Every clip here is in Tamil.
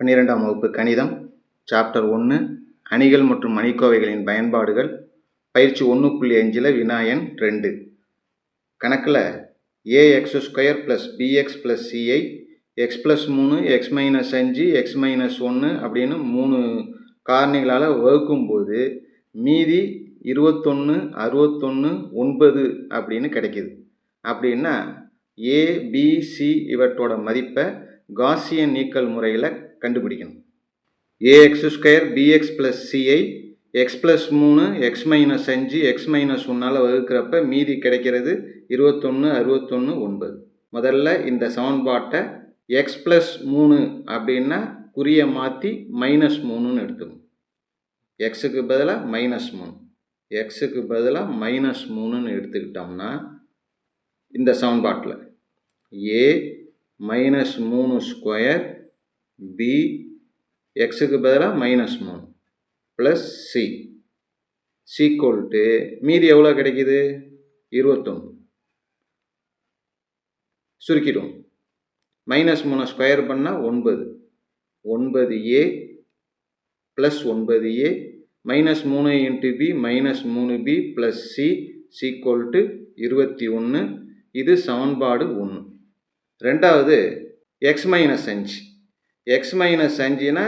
பன்னிரெண்டாம் வகுப்பு கணிதம் சாப்டர் ஒன்று அணிகள் மற்றும் மணிக்கோவைகளின் பயன்பாடுகள் பயிற்சி ஒன்று புள்ளி அஞ்சில் வினாயன் ரெண்டு. கணக்கில் a x square plus b x plus CI x plus மூணு எக்ஸ் மைனஸ் அஞ்சு எக்ஸ் மைனஸ் ஒன்று அப்படின்னு மூணு காரணிகளால் வகுக்கும்போது மீதி இருபத்தொன்று அறுபத்தொன்று ஒன்பது அப்படின்னு கிடைக்கிது. அப்படின்னா ஏபிசி இவற்றோட மதிப்பை காசியன் நீக்கல் முறையில் கண்டுபிடிக்கணும். A x square b x plus CI x plus மூணு எக்ஸ் மைனஸ் அஞ்சு எக்ஸ் மைனஸ் ஒன்றால் வகுக்கிறப்ப மீதி கிடைக்கிறது இருபத்தொன்று அறுபத்தொன்று ஒன்பது. முதல்ல இந்த சமன்பாட்டை எக்ஸ் ப்ளஸ் மூணு அப்படின்னா குறியை மாற்றி மைனஸ் மூணுன்னு எடுத்துக்கணும். எக்ஸுக்கு பதிலாக மைனஸ் மூணு. எக்ஸுக்கு பதிலாக மைனஸ் மூணுன்னு எடுத்துக்கிட்டோம்னா இந்த சமன்பாட்டில் ஏ மைனஸ் மூணு ஸ்கொயர் பி எக்ஸுக்கு பதிலாக மைனஸ் மூணு ப்ளஸ் சி சீக்வல் மீதி எவ்வளோ கிடைக்குது? இருபத்தொன்று சுருக்கிடும் மைனஸ் மூணு ஸ்கொயர் பண்ணால் ஒன்பது. ஒன்பது ஏ ப்ளஸ் ஒன்பது ஏ மைனஸ் மூணு இன்ட்டு பி மைனஸ் மூணு பி ப்ளஸ் சி சீக்வல் இருபத்தி ஒன்று இது சமன்பாடு ஒன்று ரெண்டாவது எக்ஸ் மைனஸ் அஞ்சு எக்ஸ் மைனஸ் அஞ்சுனா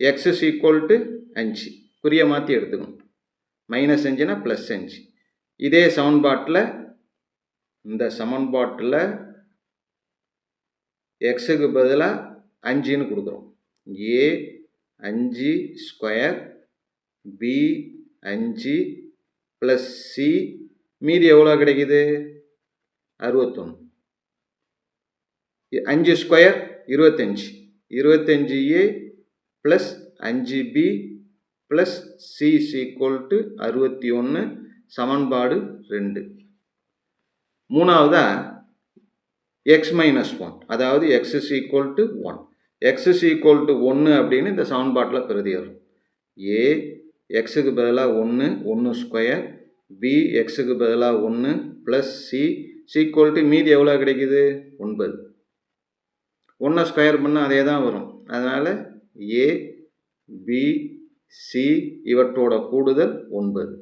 எக்ஸ் இஸ் ஈக்குவல் டு அஞ்சு குறிய மாற்றி எடுத்துக்கணும். மைனஸ் அஞ்சுனா ப்ளஸ் அஞ்சு இதே சமன்பாட்டில் இந்த சமன்பாட்டில் எக்ஸுக்கு பதிலாக அஞ்சுன்னு கொடுக்குறோம். ஏ அஞ்சு ஸ்கொயர் பி அஞ்சு ப்ளஸ் சி மீதி எவ்வளோ கிடைக்குது? அறுபத்தொன்று அஞ்சு ஸ்கொயர் இருபத்தஞ்சி. இருபத்தஞ்சி ஏ ப்ளஸ் அஞ்சு b plus c equal to அறுபத்தி ஒன்று சமன்பாடு ரெண்டு. மூணாவதாக எக்ஸ் மைனஸ் ஒன் அதாவது x is equal to one x is equal to ஒன்று அப்படின்னு இந்த சமன்பாட்டில் பிரதியரும் ஏ எக்ஸுக்கு பதிலாக ஒன்று ஒன்று ஸ்கொயர் பி எக்ஸுக்கு பதிலாக ஒன்று ப்ளஸ் சி சீக்குவல் டு மீதி எவ்வளோ கிடைக்குது? ஒன்பது. ஒன்றை ஸ்கொயர் பண்ணால் அதே தான் வரும். அதனால் ஏ பி சி இவற்றோட கூடுதல் ஒன்பது.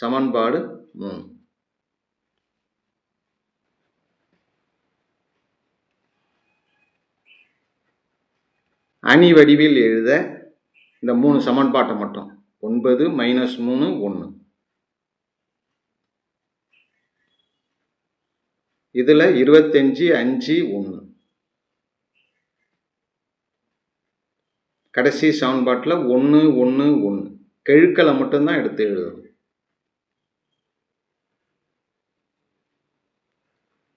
சமன்பாடு மூணு. அணி வடிவில் எழுத இந்த மூணு சமன்பாட்டை மட்டும். ஒன்பது மைனஸ் மூணு ஒன்று இதில் இருபத்தஞ்சி அஞ்சு ஒன்று கடைசி சமன்பாட்டில் ஒன்று ஒன்று ஒன்று கெழுக்களை மட்டும்தான் எடுத்து எழுதணும்.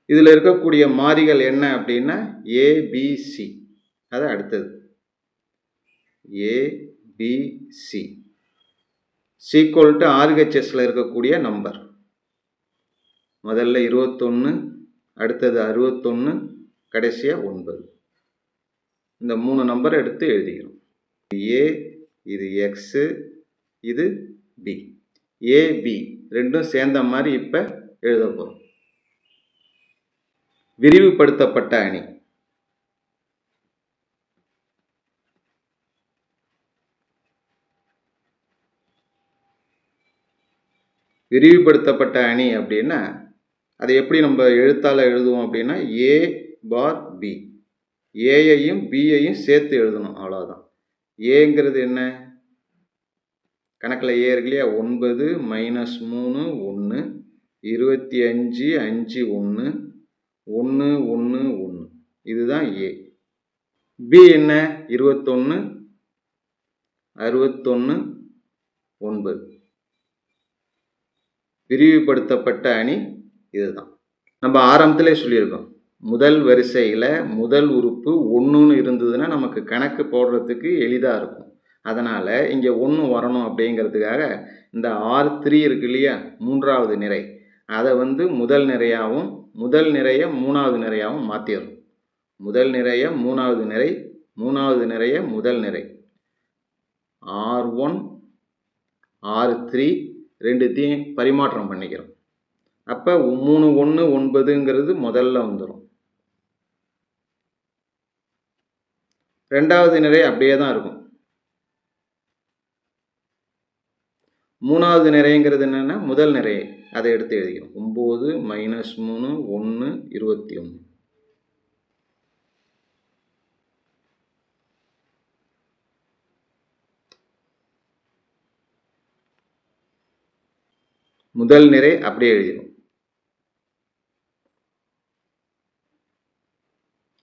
இதில் இருக்கக்கூடிய மாறிகள் என்ன அப்படின்னா ஏபிசி அது அடுத்தது. ஏபிசி சீக்குவல் டு ஆர்ஹெச்எஸில் இருக்கக்கூடிய நம்பர் முதல்ல இருபத்தொன்று அடுத்தது அறுபத்தொன்று கடைசியாக ஒன்பது. இந்த மூணு நம்பரை எடுத்து எழுதிக்கிறோம். ஏ இது எக்ஸு இது பி ஏபி ரெண்டும் சேர்ந்த மாதிரி இப்போ எழுத போகிறோம் விரிவுபடுத்தப்பட்ட அணி. விரிவுபடுத்தப்பட்ட அணி அப்படின்னா அதை எப்படி நம்ம எழுத்தால் எழுதுவோம் அப்படின்னா ஏ பார் பி ஏயையும் பியையும் சேர்த்து எழுதணும் அவ்வளோதான் ஏங்கிறது என்ன? கணக்கில் ஏ இருக்கு இல்லையா? ஒன்பது மைனஸ் மூணு ஒன்று இருபத்தி அஞ்சு அஞ்சு ஒன்று ஒன்று ஒன்று ஒன்று இதுதான் ஏ. பி என்ன? இருபத்தொன்று அறுபத்தொன்று ஒன்பது. விரிவுபடுத்தப்பட்ட அணி இதுதான். நம்ம ஆரம்பத்திலே சொல்லியிருக்கோம். முதல் வரிசையில் முதல் உறுப்பு ஒன்றுன்னு இருந்ததுன்னா நமக்கு கணக்கு போடுறதுக்கு எளிதாக இருக்கும். அதனால் இங்கே ஒன்று வரணும் அப்படிங்கிறதுக்காக இந்த ஆர் த்ரீ இருக்கு இல்லையா? மூன்றாவது நிறை. அதை வந்து முதல் நிறையாகவும் முதல் நிறைய மூணாவது நிறையாகவும் மாற்றிடும் முதல் நிறைய மூணாவது நிறை மூணாவது நிறைய முதல் நிறை. ஆர் ஒன் ஆர் த்ரீ ரெண்டுத்தையும் பரிமாற்றம் பண்ணிக்கிறோம். அப்போ மூணு ஒன்று ஒன்பதுங்கிறது முதல்ல வந்துடும் ரெண்டாவது நிறை அப்படியே தான் இருக்கும். மூணாவது நிறைங்கிறது என்னென்னா முதல் நிறையை அதை எடுத்து எழுதிக்கணும். ஒம்பது மைனஸ் மூணு ஒன்று இருபத்தி ஒன்று. முதல் நிறை அப்படியே எழுதிடும்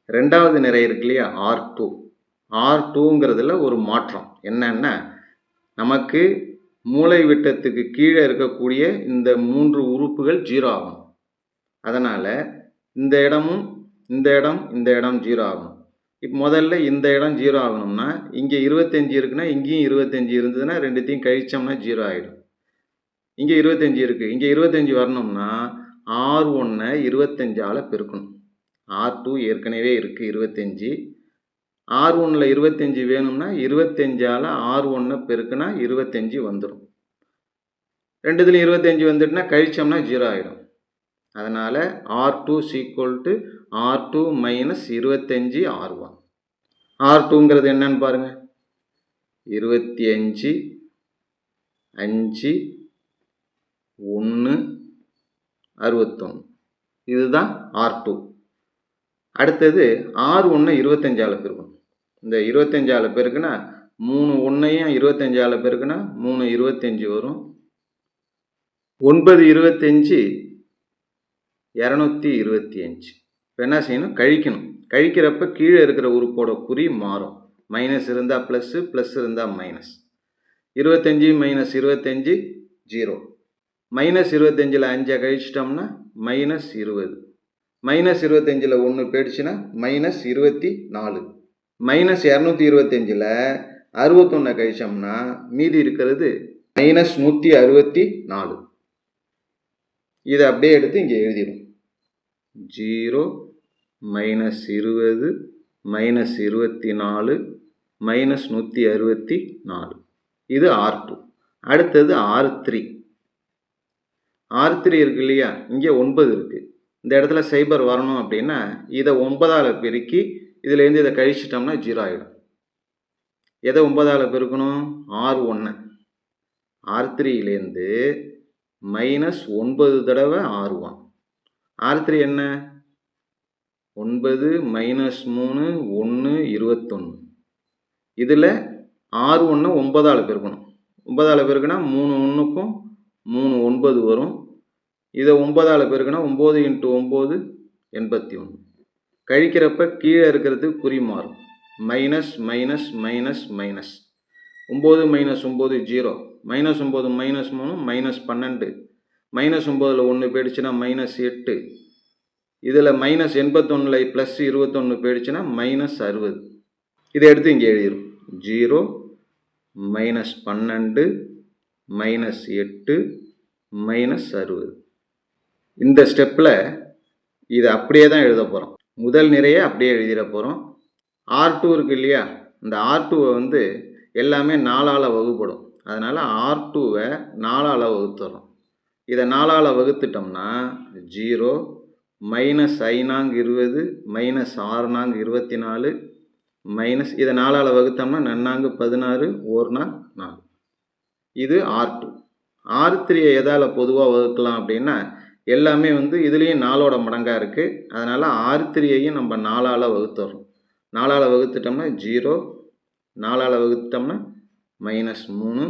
ரெண்டாவது நிறை இருக்கு இல்லையா? ஆர் டூ ஆர் டூங்கிறதுல ஒரு மாற்றம். என்னென்னா நமக்கு மூளை விட்டத்துக்கு கீழே இருக்கக்கூடிய இந்த மூன்று உறுப்புகள் ஜீரோ ஆகும். அதனால் இந்த இடமும் இந்த இடம் இந்த இடம் ஜீரோ ஆகும். இப்போ முதல்ல இந்த இடம் ஜீரோ ஆகணும்னா இங்கே இருபத்தஞ்சி இருக்குன்னா இங்கேயும் இருபத்தஞ்சி இருந்ததுன்னா ரெண்டுத்தையும் கழிச்சோம்னா ஜீரோ ஆகிடும் இங்கே இருபத்தஞ்சி இருக்குது இங்கே இருபத்தஞ்சி வரணும்னா ஆர் ஒன்றை இருபத்தஞ்சால் பெருக்கணும். ஆர் டூ ஏற்கனவே இருக்குது இருபத்தஞ்சி. ஆர் ஒன்றில் இருபத்தஞ்சி வேணும்னா இருபத்தஞ்சால் ஆர் ஒன்று பெருக்குனா இருபத்தஞ்சி வந்துடும் ரெண்டுத்துலையும் இருபத்தஞ்சி வந்துட்டுனா கழிச்சோம்னா ஜீரோ ஆகிடும் அதனால் r two equal to r two minus இருபத்தஞ்சி ஆர் ஒன். ஆர் டூங்கிறது என்னன்னு பாருங்கள் இருபத்தி அஞ்சு அஞ்சு ஒன்று அறுபத்தொன்று இதுதான் ஆர் டூ. அடுத்தது ஆறு ஒன்று இருபத்தஞ்சால் பெருக்கணும். இந்த இருபத்தஞ்சால் பெருக்குன்னா மூணு ஒன்றையும் இருபத்தஞ்சால் பெருக்குனா மூணு இருபத்தஞ்சி வரும். ஒன்பது இருபத்தஞ்சி இரநூத்தி இருபத்தி அஞ்சு இப்போ என்ன செய்யணும்? கழிக்கணும். கழிக்கிறப்ப கீழே இருக்கிற உறுப்போட குறி மாறும். மைனஸ் இருந்தால் ப்ளஸ்ஸு ப்ளஸ் இருந்தால் மைனஸ் இருபத்தஞ்சி மைனஸ் இருபத்தஞ்சி ஜீரோ மைனஸ் இருபத்தஞ்சில் அஞ்சை கழிச்சிட்டோம்னா மைனஸ் இருபது. மைனஸ் இருபத்தஞ்சில் ஒன்று போயிடுச்சுன்னா மைனஸ் இருபத்தி நாலு மைனஸ் இரநூத்தி இருபத்தஞ்சில் அறுபத்தொன்னை கழிச்சோம்னா மீதி இருக்கிறது மைனஸ் நூற்றி அறுபத்தி நாலு இதை அப்படியே எடுத்து இங்கே எழுதிடும். ஜீரோ மைனஸ் இருபது மைனஸ் இருபத்தி நாலு மைனஸ் நூற்றி அறுபத்தி நாலு இது ஆர் டூ அடுத்தது ஆர் த்ரீ ஆர் த்ரீ இருக்கு இல்லையா? இங்கே ஒன்பது இருக்குது இந்த இடத்துல சைபர் வரணும் அப்படின்னா இதை ஒன்பதால் பெருக்கி இதுலேருந்து இதை கழிச்சிட்டோம்னா ஜீரோ ஆகிடும் எதை ஒன்பதால் பெருக்கணும்? ஆறு ஒன்று ஆர் த்ரீலேருந்து மைனஸ் ஒன்பது தடவை ஆர் ஒன். ஆர் த்ரீ என்ன? ஒன்பது மைனஸ் மூணு ஒன்று இருபத்தொன்று இதில் ஆறு ஒன்று ஒன்பதால் பெருக்கணும். ஒன்பதால் பெருக்குனா மூணு ஒன்றுக்கும் மூணு ஒன்பது வரும். இதை ஒம்பதால் பெருக்கினா ஒம்பது இன்ட்டு ஒம்பது எண்பத்தி ஒன்று கழிக்கிறப்ப கீழே இருக்கிறது குறி மாறும். Minus minus minus minus. ஒம்பது மைனஸ் ஒம்பது ஜீரோ. மைனஸ் ஒம்பது மைனஸ் மூணு மைனஸ் பன்னெண்டு. மைனஸ் ஒம்பதில் ஒன்று போயிடுச்சுன்னா மைனஸ் எட்டு. இதில் மைனஸ் எண்பத்தொன்னில் ப்ளஸ் இருபத்தொன்று போயிடுச்சுன்னா மைனஸ் அறுபது. இதை எடுத்து இங்கே எழுதிடும் ஜீரோ மைனஸ் பன்னெண்டு மைனஸ் எட்டு மைனஸ் அறுபது. இந்த ஸ்டெப்பில் இதை அப்படியே தான் எழுத போகிறோம் முதல் நிறைய அப்படியே எழுதிட போகிறோம் ஆர் டூ இருக்குது இல்லையா? இந்த ஆர் டூவை வந்து எல்லாமே நாலால் வகுப்படும். அதனால் ஆர் டூவை நாலால் வகுத்துறோம். இதை நாலால் வகுத்துட்டோம்னா ஜீரோ மைனஸ் ஐநாங்கு இருபது மைனஸ் ஆறுநாங் இருபத்தி நாலு மைனஸ் இதை நாலால் வகுத்தோம்னா நன்னாங்கு பதினாறு ஓர்நாங் நாலு. இது ஆர் டூ ஆர் த்ரீயை எதால் பொதுவாக வகுக்கலாம் அப்படின்னா எல்லாமே வந்து இதுலேயும் நாலோட மடங்காக இருக்குது அதனால் ஆறு த்ரீயையும் நம்ம நாலால் வகுத்துறோம் நாலால் வகுத்துட்டோம்னா ஜீரோ நாலால் வகுத்தோம்னா மைனஸ் மூணு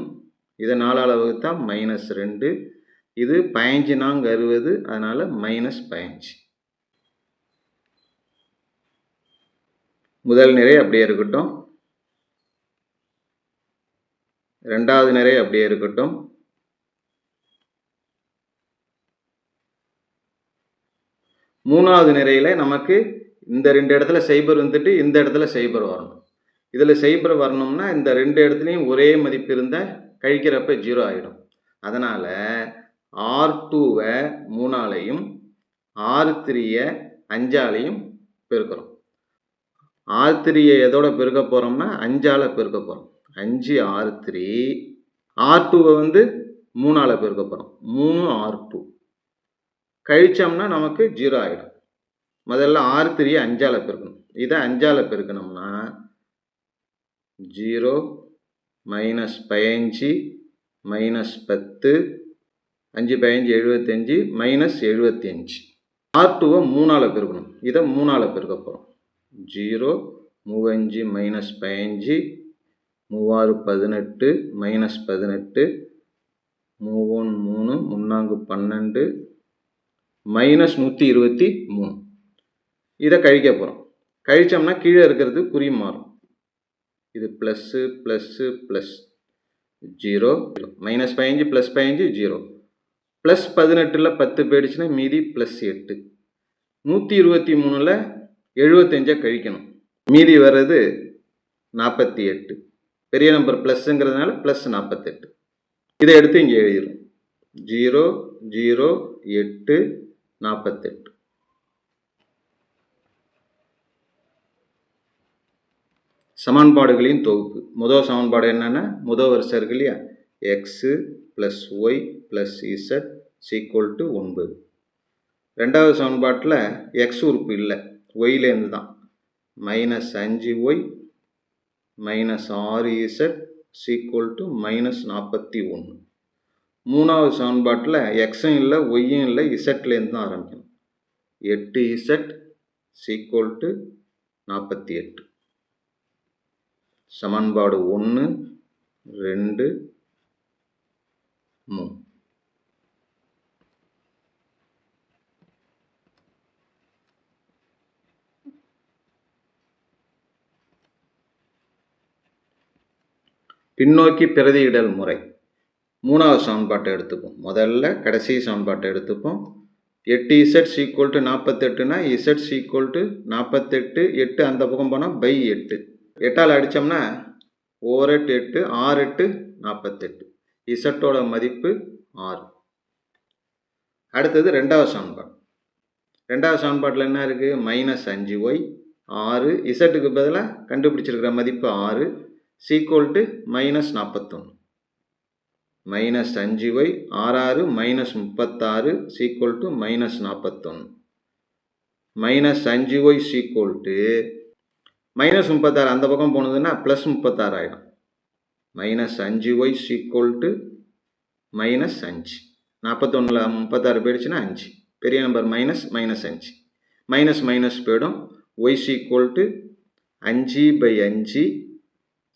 இதை நாலால் வகுத்தா மைனஸ் ரெண்டு இது பயஞ்சு நாங்க அறுபது அதனால் மைனஸ் பயஞ்சு முதல் நிறை அப்படியே இருக்கட்டும். ரெண்டாவது நிறை அப்படியே இருக்கட்டும். மூணாவது நிறையில் நமக்கு இந்த ரெண்டு இடத்துல சைபர் வந்துட்டு இந்த இடத்துல சைபர் வரணும். இதில் சைபர் வரணும்னா இந்த ரெண்டு இடத்துலையும் ஒரே மதிப்பு இருந்தால் கழிக்கிறப்ப ஜீரோ ஆகிடும் அதனால் ஆர் டூவை மூணாலையும் ஆர் த்ரீயை அஞ்சாலையும் பெருக்கிறோம் ஆர் த்ரீயை எதோட பெருக்க போகிறோம்னா அஞ்சால் பெருக்க போகிறோம் அஞ்சு ஆர் த்ரீ ஆர் டூவை வந்து மூணால் பெருக்க போகிறோம் மூணு ஆர் டூ. கழிச்சோம்னா நமக்கு ஜீரோ ஆகிடும் முதல்ல ஆறு த்ரீ அஞ்சால் பெருக்கணும். இதை அஞ்சால் பெருக்கணும்னா ஜீரோ மைனஸ் பதினஞ்சு மைனஸ் பத்து அஞ்சு பதினஞ்சு எழுபத்தஞ்சி மைனஸ் எழுபத்தி அஞ்சு ஆர் டூவை மூணால் பெருக்கணும். இதை மூணால் பெருக்க போகிறோம் ஜீரோ மூவஞ்சு மைனஸ் பதினஞ்சு மூவாறு பதினெட்டு மைனஸ் பதினெட்டு மூவோன் மூணு முன்னாங்கு பன்னெண்டு மைனஸ் நூற்றி இருபத்தி மூணு. இதை கழிக்க போகிறோம் கழித்தோம்னா கீழே இருக்கிறது குறி மாறும். இது plus plus plus zero minus பதினஞ்சு ப்ளஸ் பதினஞ்சு ஜீரோ ப்ளஸ் பதினெட்டில் பத்து போயிடுச்சுன்னா மீதி ப்ளஸ் எட்டு. நூற்றி இருபத்தி மூணில் எழுபத்தஞ்சை கழிக்கணும். மீதி வர்றது நாற்பத்தி எட்டு. பெரிய நம்பர் ப்ளஸ்ஸுங்கிறதுனால ப்ளஸ் நாற்பத்தெட்டு. இதை எடுத்து இங்கே எழுதிடும் ஜீரோ ஜீரோ எட்டு நாற்பத்தெட்டு சமன்பாடுகளின் தொகுப்பு. முதல் சமன்பாடு என்னென்னா? முதல் வரிசை இருக்கு இல்லையா? X plus y plus z equal to ஒன்பது. ரெண்டாவது சமன்பாட்டில் எக்ஸ் உறுப்பு இல்லை. ஒய்லேருந்து தான். மைனஸ் அஞ்சு ஒய் மைனஸ் ஆறு இசட் சீக்குவல் டு மைனஸ் நாற்பத்தி ஒன்று. மூணாவது சமன்பாட்டில் எக்ஸும் இல்லை ஒய்யும் இல்லை இசட்லேருந்து தான் ஆரம்பிக்கணும். எட்டு இசட் சீக்குவல் டு நாற்பத்தி எட்டு. சமன்பாடு ஒன்று ரெண்டு மூணு. பின்னோக்கி பிரதியிடல் முறை. மூணாவது சமன்பாட்டை எடுத்துப்போம். முதல்ல கடைசி சமன்பாட்டை எடுத்துப்போம். எட்டு இசட் ஈக்குவல் டு நாற்பத்தெட்டுனா இசட் ஈக்குவல் டு நாற்பத்தெட்டு எட்டு அந்த பக்கம் போனால் பை எட்டு. எட்டால் அடித்தோம்னா ஓர் எட்டு எட்டு ஆறு எட்டு நாற்பத்தெட்டு இசட்டோட மதிப்பு ஆறு. அடுத்தது ரெண்டாவது சமன்பாடு. ரெண்டாவது சமன்பாட்டில் என்ன இருக்குது மைனஸ் அஞ்சு ஒய் ஆறு. இசட்டுக்கு பதிலாக கண்டுபிடிச்சிருக்கிற மதிப்பு ஆறு. சீக்குவல் டு மைனஸ் நாற்பத்தொன்று மைனஸ் அஞ்சு ஒய் ஆறாறு மைனஸ் முப்பத்தாறு சீக்குவல் டு மைனஸ் நாற்பத்தொன்று மைனஸ் அஞ்சு ஒய் சீக்குவல் டு மைனஸ் முப்பத்தாறு அந்த பக்கம் போனதுன்னா ப்ளஸ் முப்பத்தாறு ஆகிடும் மைனஸ் அஞ்சு ஒய் சீக்குவல் டு மைனஸ் அஞ்சு நாற்பத்தொன்னில் முப்பத்தாறு போயிடுச்சுன்னா அஞ்சு பெரிய நம்பர் மைனஸ் மைனஸ் அஞ்சு மைனஸ் மைனஸ் போயிடும். ஒய் சீக்குவல் டு அஞ்சு பை அஞ்சு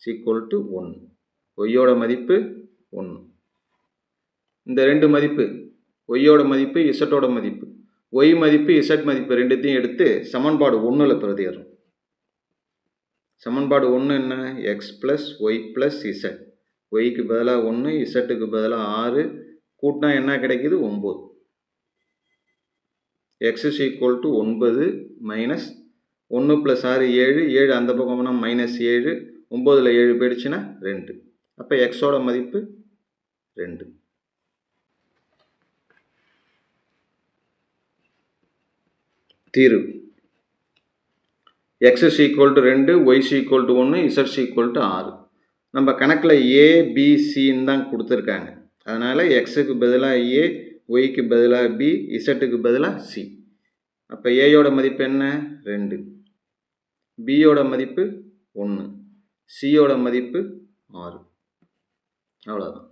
சீக்குவல் டு ஒன்று. ஒய்யோட மதிப்பு ஒன்று. இந்த ரெண்டு மதிப்பு ஒய்யோட மதிப்பு இசட்டோட மதிப்பு. ஒய் மதிப்பு இசட் மதிப்பு ரெண்டுத்தையும் எடுத்து சமன்பாடு ஒன்றில் பிரதிடுறோம் சமன்பாடு ஒன்று என்ன x plus y plus z ஒய்க்கு பதிலாக ஒன்று இசட்டுக்கு பதிலாக ஆறு கூட்டினா என்ன கிடைக்குது? ஒம்பது எக்ஸ் இஸ் ஈக்குவல் டு ஒன்பது மைனஸ் ஒன்று ப்ளஸ் ஆறு ஏழு. ஏழு அந்த பக்கம் போனால் மைனஸ் ஏழு. ஒம்போதில் ஏழு போயிடுச்சுன்னா ரெண்டு. அப்போ எக்ஸோட மதிப்பு ரெண்டு. தீர்வு. எக்ஸஸ் ஈக்குவல் டு ரெண்டு ஒய் ஈக்குவல் டு ஒன்று இசட்ஸ் ஈக்குவல் டு ஆறு. நம்ம கணக்கில் ஏபிசின்னு தான் கொடுத்துருக்காங்க. அதனால் எக்ஸுக்கு பதிலாக ஏ ஒய்க்கு பதிலாக பி இசட்டுக்கு பதிலாக சி அப்போ ஏயோட மதிப்பு என்ன? ரெண்டு. பியோட மதிப்பு ஒன்று சியோட மதிப்பு ஆறு. அவ்வளோதான்